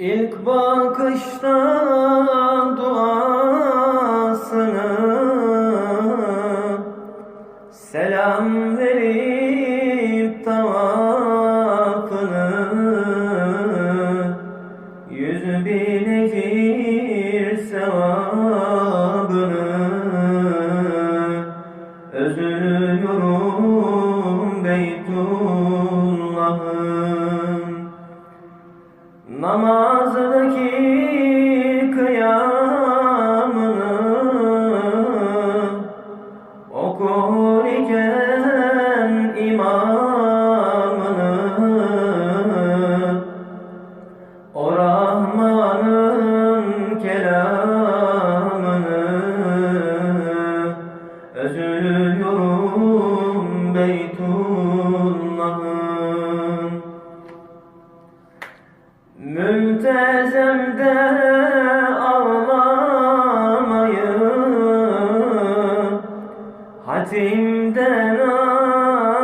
İlk bakışta duasını Selam verip tavafını Yüz binecir sevabını Özlüyorum Beytullah'ın Namazdaki kıyamını Okur iken imamını O Rahman'ın kelamını Özlüyorum Beytullah'ın Mültezemde ağlamayı Hatimden